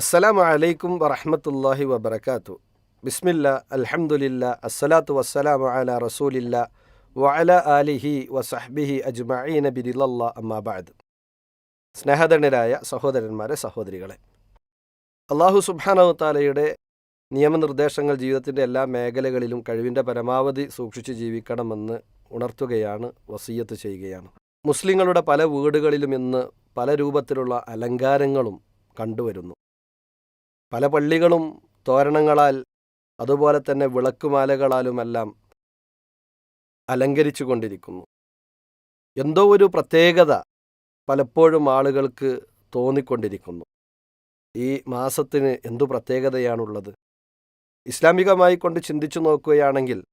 അസ്സലാമു അലൈക്കും വറഹ്മത്തുള്ളാഹി വബറകാതു ബിസ്മില്ല അലഹമുല്ല അസ്സലാത്തു വസ്സലാമു അല റസൂലില്ല വഅല ആലിഹി വസഹ്ബിഹി അജ്മഈന ബിരിലല്ലാ അമ്മാബാദ് സ്നേഹധനരായ സഹോദരന്മാരെ സഹോദരികളെ അള്ളാഹു സുബ്ഹാനഹു താലയുടെ നിയമനിർദ്ദേശങ്ങൾ ജീവിതത്തിന്റെ എല്ലാ മേഖലകളിലും കഴിവിന്റെ പരമാവധി സൂക്ഷിച്ച് ജീവിക്കണമെന്ന് ഉണർത്തുകയാണ് വസീയത്ത് ചെയ്യുകയാണ്. മുസ്ലിങ്ങളുടെ പല വീടുകളിലും ഇന്ന് പല രൂപത്തിലുള്ള അലങ്കാരങ്ങളും കണ്ടുവരുന്നു. പല പള്ളികളും തോരണങ്ങളാൽ അതുപോലെ തന്നെ വിളക്കുമാലകളാലുമെല്ലാം അലങ്കരിച്ചു കൊണ്ടിരിക്കുന്നു എന്തോ ഒരു പ്രത്യേകത പലപ്പോഴും ആളുകൾക്ക് തോന്നിക്കൊണ്ടിരിക്കുന്നു. ഈ മാസത്തിന് എന്തു പ്രത്യേകതയാണുള്ളത്? ഇസ്ലാമികമായി കൊണ്ട് ചിന്തിച്ചു നോക്കുകയാണെങ്കിൽ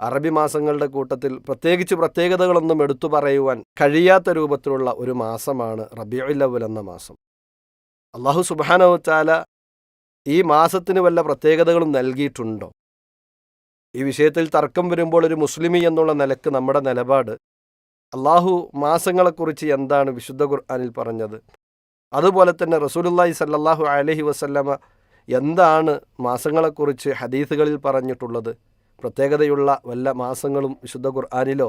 അറബി മാസങ്ങളുടെ കൂട്ടത്തിൽ പ്രത്യേകിച്ച് പ്രത്യേകതകളൊന്നും എടുത്തു പറയുവാൻ കഴിയാത്ത രൂപത്തിലുള്ള ഒരു മാസമാണ് റബിയുല്ലവൽ എന്ന മാസം. അള്ളാഹു സുബാനവച്ചാല ഈ മാസത്തിന് വല്ല പ്രത്യേകതകളും നൽകിയിട്ടുണ്ടോ? ഈ വിഷയത്തിൽ തർക്കം വരുമ്പോൾ ഒരു മുസ്ലിമി എന്നുള്ള നിലയ്ക്ക് നമ്മുടെ നിലപാട്. അള്ളാഹു മാസങ്ങളെക്കുറിച്ച് എന്താണ് വിശുദ്ധ ഖുർആാനിൽ പറഞ്ഞത്? അതുപോലെ തന്നെ റസൂലുല്ലാഹി സല്ലാഹു അലഹി വസല്ലമ എന്താണ് മാസങ്ങളെക്കുറിച്ച് ഹദീസുകളിൽ പറഞ്ഞിട്ടുള്ളത്? പ്രത്യേകതയുള്ള വല്ല മാസങ്ങളും വിശുദ്ധ ഖുർആാനിലോ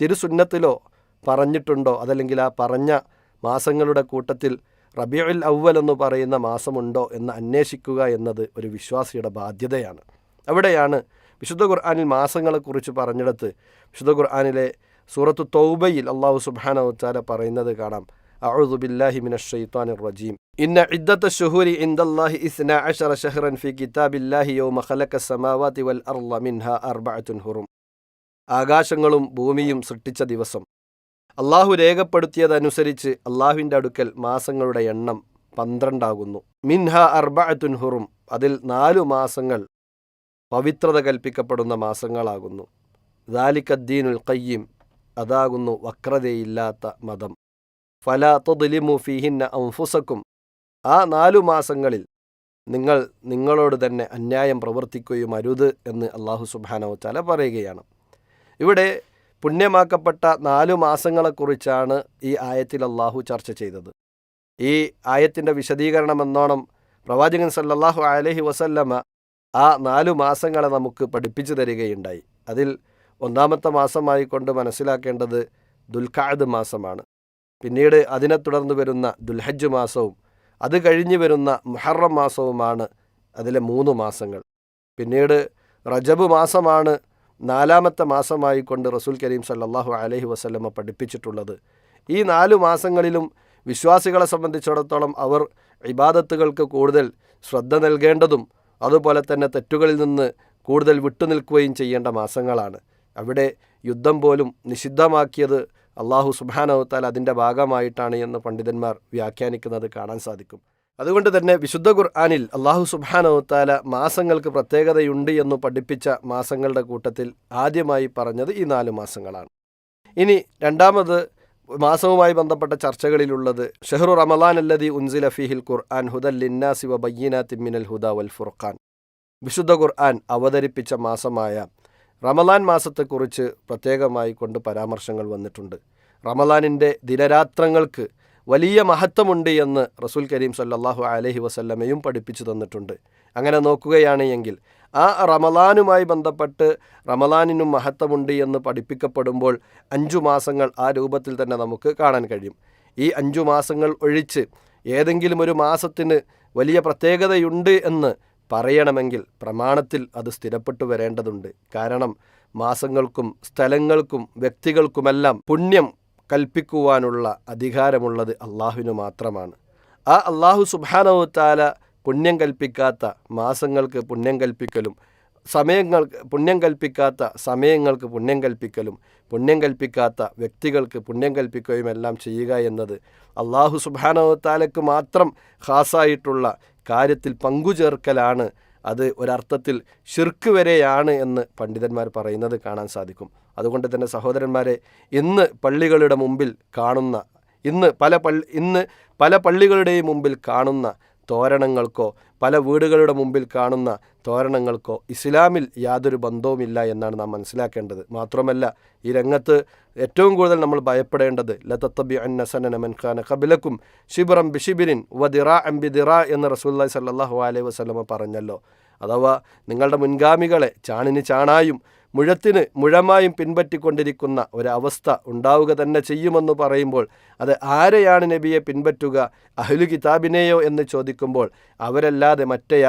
തിരുസുന്നത്തിലോ പറഞ്ഞിട്ടുണ്ടോ? അതല്ലെങ്കിൽ ആ പറഞ്ഞ മാസങ്ങളുടെ കൂട്ടത്തിൽ റബിയുൽ അവൽ എന്ന് പറയുന്ന മാസമുണ്ടോ എന്ന് അന്വേഷിക്കുക എന്നത് ഒരു വിശ്വാസിയുടെ ബാധ്യതയാണ് അവിടെയാണ് വിശുദ്ധ ഖുർആാനിൽ മാസങ്ങളെക്കുറിച്ച് പറഞ്ഞെടുത്ത് വിശുദ്ധ ഖുർആാനിലെ സൂറത്തു തൗബയിൽ അള്ളാഹു സുബാന ഉച്ചാല പറയുന്നത് കാണാം أعوذ بالله من الشيطان الرجيم إن عدة الشهور عند الله إثنى عشر شهرا في كتاب الله يوم خلق السماوات والأرض منها أربعة هرم ആകാശങ്ങളും ഭൂമിയും സൃഷ്ടിച്ച ദിവസം അള്ളാഹു രേഖപ്പെടുത്തിയതനുസരിച്ച് അള്ളാഹുവിന്റെ അടുക്കൽ മാസങ്ങളുടെ എണ്ണം പന്ത്രണ്ടാകുന്നു. മിൻഹ അർബഅത്തുൻ ഹുറും. അതിൽ നാലു മാസങ്ങൾ പവിത്രത കൽപ്പിക്കപ്പെടുന്ന മാസങ്ങളാകുന്നു. ദാലിക്കദ്ദീനുൽ കയ്യം അതാകുന്നു വക്രതയില്ലാത്ത മതം. ഫല തൊതിലിമു ഫിഹിന്ന അംഫുസക്കും ആ നാലു മാസങ്ങളിൽ നിങ്ങൾ നിങ്ങളോട് തന്നെ അന്യായം പ്രവർത്തിക്കുകയും അരുത് എന്ന് അള്ളാഹു സുബാനോ ചല പറയുകയാണ്. ഇവിടെ പുണ്യമാക്കപ്പെട്ട നാലു മാസങ്ങളെക്കുറിച്ചാണ് ഈ ആയത്തിൽ അള്ളാഹു ചർച്ച ചെയ്തത്. ഈ ആയത്തിന്റെ വിശദീകരണം എന്നോണം പ്രവാചകൻ സല്ലാഹു അലഹി വസല്ലമ ആ നാലു മാസങ്ങളെ നമുക്ക് പഠിപ്പിച്ചു തരികയുണ്ടായി. അതിൽ ഒന്നാമത്തെ മാസമായി കൊണ്ട് മനസ്സിലാക്കേണ്ടത് ദുൽഖാദ് മാസമാണ്. പിന്നീട് അതിനെ തുടർന്ന് വരുന്ന ദുൽഹജ്ജ് മാസവും അത് കഴിഞ്ഞ് വരുന്ന മുഹറം മാസവുമാണ് അതിലെ മൂന്ന് മാസങ്ങൾ. പിന്നീട് റജബ് മാസമാണ് നാലാമത്തെ മാസമായി കൊണ്ട് റസൂൽ കരീം സല്ലാഹു അലഹി വസ്ലമ പഠിപ്പിച്ചിട്ടുള്ളത്. ഈ നാലു മാസങ്ങളിലും വിശ്വാസികളെ സംബന്ധിച്ചിടത്തോളം അവർ ഇബാദത്തുകൾക്ക് കൂടുതൽ ശ്രദ്ധ നൽകേണ്ടതും അതുപോലെ തന്നെ തെറ്റുകളിൽ നിന്ന് കൂടുതൽ വിട്ടുനിൽക്കുകയും ചെയ്യേണ്ട മാസങ്ങളാണ്. അവിടെ യുദ്ധം പോലും നിഷിദ്ധമാക്കിയത് അള്ളാഹു സുബാനവത്താൽ അതിന്റെ ഭാഗമായിട്ടാണ് എന്ന് പണ്ഡിതന്മാർ വ്യാഖ്യാനിക്കുന്നത് കാണാൻ സാധിക്കും. അതുകൊണ്ട് തന്നെ വിശുദ്ധ ഖുർആാനിൽ അള്ളാഹു സുബാനവത്താല മാസങ്ങൾക്ക് പ്രത്യേകതയുണ്ട് എന്ന് പഠിപ്പിച്ച മാസങ്ങളുടെ കൂട്ടത്തിൽ ആദ്യമായി പറഞ്ഞത് ഈ നാല് മാസങ്ങളാണ്. ഇനി രണ്ടാമത് മാസവുമായി ബന്ധപ്പെട്ട ചർച്ചകളിലുള്ളത് ഷെഹ്റു റമലാൻ അല്ലതി ഉൻസിൽ അഫീഹിൽ ഖുർആൻ ഹുദൽ ലിന്നാസി വ ബയ്യന തിമ്മിനൽ ഹുദ വൽ ഫുർഖാൻ. വിശുദ്ധ ഖുർആൻ അവതരിപ്പിച്ച മാസമായ റമലാൻ മാസത്തെക്കുറിച്ച് പ്രത്യേകമായി കൊണ്ട് പരാമർശങ്ങൾ വന്നിട്ടുണ്ട്. റമലാനിന്റെ ദിനരാത്രങ്ങൾക്ക് വലിയ മഹത്വമുണ്ട് എന്ന് റസൂൽ കരീം സല്ലാഹു അലഹി വസല്ലമയും പഠിപ്പിച്ചു തന്നിട്ടുണ്ട്. അങ്ങനെ നോക്കുകയാണെങ്കിൽ ആ റമലാനുമായി ബന്ധപ്പെട്ട് റമലാനിനും മഹത്വമുണ്ട് എന്ന് പഠിപ്പിക്കപ്പെടുമ്പോൾ അഞ്ചു മാസങ്ങൾ ആ രൂപത്തിൽ തന്നെ നമുക്ക് കാണാൻ കഴിയും. ഈ അഞ്ചു മാസങ്ങൾ ഒഴിച്ച് ഏതെങ്കിലും ഒരു മാസത്തിന് വലിയ പ്രത്യേകതയുണ്ട് എന്ന് പറയണമെങ്കിൽ പ്രമാണത്തിൽ അത് സ്ഥിരപ്പെട്ടു വരേണ്ടതുണ്ട്. കാരണം മാസങ്ങൾക്കും സ്ഥലങ്ങൾക്കും വ്യക്തികൾക്കുമെല്ലാം പുണ്യം കൽപ്പിക്കുവാനുള്ള അധികാരമുള്ളത് അള്ളാഹുവിന് മാത്രമാണ്. ആ അള്ളാഹു സുബാനവത്താല പുണ്യം കൽപ്പിക്കാത്ത മാസങ്ങൾക്ക് പുണ്യം കൽപ്പിക്കലും സമയങ്ങൾക്ക് പുണ്യം കൽപ്പിക്കാത്ത സമയങ്ങൾക്ക് പുണ്യം കൽപ്പിക്കലും പുണ്യം കൽപ്പിക്കാത്ത വ്യക്തികൾക്ക് പുണ്യം കൽപ്പിക്കുകയും എല്ലാം ചെയ്യുക എന്നത് അള്ളാഹു സുബാനവത്താലയ്ക്ക് മാത്രം ഖാസായിട്ടുള്ള കാര്യത്തിൽ പങ്കുചേർക്കലാണ് അത് ഒരർത്ഥത്തിൽ ഷിർക്ക് വരെയാണ് എന്ന് പണ്ഡിതന്മാർ പറയുന്നത് കാണാൻ സാധിക്കും. അതുകൊണ്ട് തന്നെ സഹോദരന്മാരെ ഇന്ന് പള്ളികളുടെ മുമ്പിൽ കാണുന്ന ഇന്ന് പല പള്ളി ഇന്ന് പല പള്ളികളുടെയും മുമ്പിൽ കാണുന്ന തോരണങ്ങൾക്കോ പല വീടുകളുടെ മുമ്പിൽ കാണുന്ന തോരണങ്ങൾക്കോ ഇസ്ലാമിൽ യാതൊരു ബന്ധവുമില്ല എന്നാണ് നാം മനസ്സിലാക്കേണ്ടത്. മാത്രമല്ല ഈ രംഗത്ത് ഏറ്റവും കൂടുതൽ നമ്മൾ ഭയപ്പെടേണ്ടത് ലതത്തബി അന്നസന മൻഖാന കബിലക്കും ഷിബിറം ബിഷിബിരിൻ വദിറ അംബിദിറ എന്ന് റസൂല്ലായി സല്ലാഹു അലൈഹി വസ്ലമ പറഞ്ഞല്ലോ. അഥവാ നിങ്ങളുടെ മുൻഗാമികളെ ചാണിന് ചാണായും മുഴത്തിന് മുഴമായും പിൻപറ്റിക്കൊണ്ടിരിക്കുന്ന ഒരവസ്ഥ ഉണ്ടാവുക തന്നെ ചെയ്യുമെന്ന് പറയുമ്പോൾ അത് ആരെയാണ് നബിയെ പിൻപറ്റുക? അഹ്ലു കിതാബിനെയോ എന്ന് ചോദിക്കുമ്പോൾ അവരല്ലാതെ മറ്റേ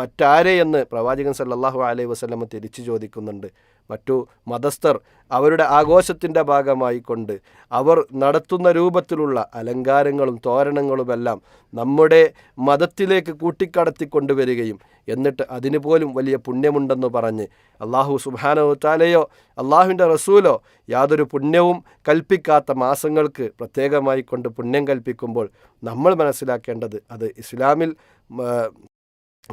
മറ്റാരെയെന്ന് പ്രവാചകൻ സല്ലാഹു അലൈഹി വസ്ലമ തിരിച്ചു ചോദിക്കുന്നുണ്ട്. മറ്റു മതസ്ഥർ അവരുടെ ആഘോഷത്തിന്റെ ഭാഗമായി കൊണ്ട് അവർ നടത്തുന്ന രൂപത്തിലുള്ള അലങ്കാരങ്ങളും തോരണങ്ങളുമെല്ലാം നമ്മുടെ മതത്തിലേക്ക് കൂട്ടിക്കടത്തി കൊണ്ടുവരികയും എന്നിട്ട് അതിന് പോലും വലിയ പുണ്യമുണ്ടെന്ന് പറഞ്ഞ് അള്ളാഹു സുബാനോ താലയോ അള്ളാഹുവിന്റെ റസൂലോ യാതൊരു പുണ്യവും കൽപ്പിക്കാത്ത മാസങ്ങൾക്ക് പ്രത്യേകമായി കൊണ്ട് പുണ്യം കൽപ്പിക്കുമ്പോൾ നമ്മൾ മനസ്സിലാക്കേണ്ടത് അത് ഇസ്ലാമിൽ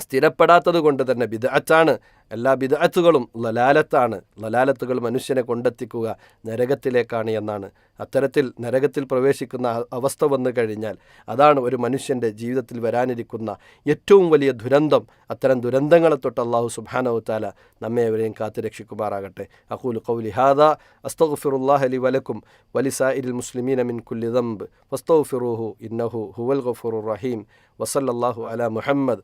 സ്ഥിരപ്പെടാത്തത് കൊണ്ട് തന്നെ ബിദഅത്താണ്. എല്ലാ ബിദഅത്തുകളും ലലാലത്താണ് ലലാലത്തുകൾ മനുഷ്യനെ കൊണ്ടെത്തിക്കുക നരകത്തിലേക്കാണ് എന്നാണ്. അത്തരത്തിൽ നരകത്തിൽ പ്രവേശിക്കുന്ന അവസ്ഥ വന്നു കഴിഞ്ഞാൽ അതാണ് ഒരു മനുഷ്യന്റെ ജീവിതത്തിൽ വരാനിരിക്കുന്ന ഏറ്റവും വലിയ ദുരന്തം. അത്തരം ദുരന്തങ്ങളെ തൊട്ട് അള്ളാഹു സുബാനവു താല നമ്മെ അവരെയും കാത്തു രക്ഷിക്കുമാറാകട്ടെ. അഖൂൽ കൗലി ഹാദ അസ്തഗ്ഫിറുല്ലാഹ് അലി വലക്കും വലിസാഇരിൽ മുസ്ലിമീൻ മിൻ കുല്ലിദംബ് വസ്തഫിറുഹു ഇന്നഹു ഹുവൽ ഗഫൂറുർ റഹീം വസല്ലല്ലാഹു അല മുഹമ്മദ്.